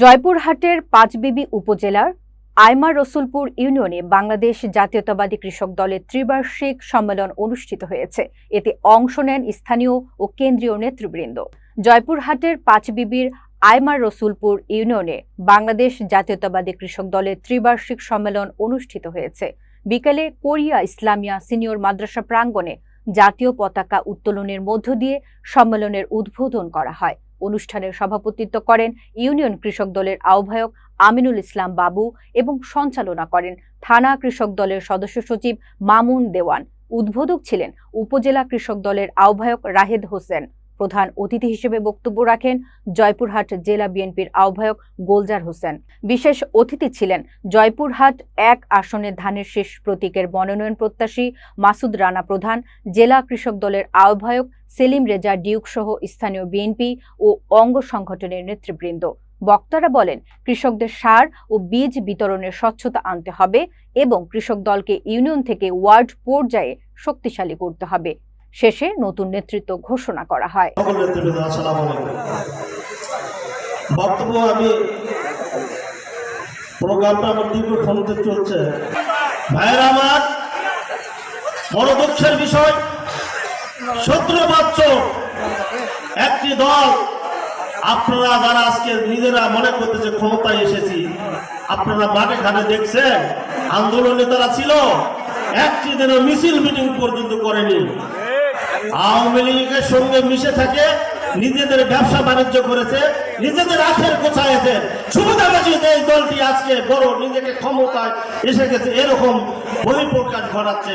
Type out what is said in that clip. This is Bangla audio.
জয়পুরহাটের পাঁচবিবি উপজেলার আইমার রসুলপুর ইউনিয়নে বাংলাদেশ জাতীয়তাবাদী কৃষক দলের ত্রিবার্ষিক সম্মেলন অনুষ্ঠিত হয়েছে। এতে অংশ নেন স্থানীয় ও কেন্দ্রীয় নেতৃবৃন্দ। জয়পুরহাটের পাঁচবিবির আইমার রসুলপুর ইউনিয়নে বাংলাদেশ জাতীয়তাবাদী কৃষক দলের ত্রিবার্ষিক সম্মেলন অনুষ্ঠিত হয়েছে। বিকেলে কোরিয়া ইসলামিয়া সিনিয়র মাদ্রাসা প্রাঙ্গণে জাতীয় পতাকা উত্তোলনের মধ্য দিয়ে সম্মেলনের উদ্বোধন করা হয়। অনুষ্ঠানের সভাপতিত্ব করেন ইউনিয়ন কৃষক দলের আহ্বায়ক আমিনুল ইসলাম বাবু এবং সঞ্চালনা করেন থানা কৃষক দলের সদস্য সচিব মামুন দেওয়ান। উদ্বোধক ছিলেন উপজেলা কৃষক দলের আহ্বায়ক রাহেদ হোসেন। প্রধান অতিথি হিসেবে বক্তব্য রাখেন জয়পুরহাট জেলা বিএনপির আহ্বায়ক গোলজার হোসেন। বিশেষ অতিথি ছিলেন জয়পুরহাট এক আসনে ধানের শেষ প্রতীকের মনোনয়ন প্রত্যাশী মাসুদ রানা প্রধান, জেলা কৃষক দলের আহ্বায়ক সেলিম রেজা ডিউক সহ স্থানীয় বিএনপি ও অঙ্গ সংগঠনের নেতৃবৃন্দ। বক্তারা বলেন, কৃষকদের সার ও বীজ বিতরণের স্বচ্ছতা আনতে হবে এবং কৃষক দলকে ইউনিয়ন থেকে ওয়ার্ড পর্যায়ে শক্তিশালী করতে হবে। শেষে নতুন নেতৃত্ব ঘোষণা করা হয়। বক্তব্য আমি প্রোগ্রামটা আমার দীর্ঘক্ষণতে চলছে। ভাইয়েরা আমার বড় দুঃখের বিষয় একটি দল, আপনারা যারা আজকে নিজেরা মনে করতেছে ক্ষমতায় এসেছি, আপনারা মাঠে ঘাটে দেখছেন, আন্দোলনে তারা ছিল, একটি দিনও মিছিল মিটিং পর্যন্ত করেনি। আওয়ামী লীগের সঙ্গে মিশে থাকে, নিজেদের ব্যবসা বাণিজ্য করেছে, নিজেদের আখের গোছাইছে সুবিধাবাজি এই দলটি আজকে বড়, নিজেকে ক্ষমতায় এসে গেছে, এরকম বহিঃপ্রকাশ ঘটাচ্ছে।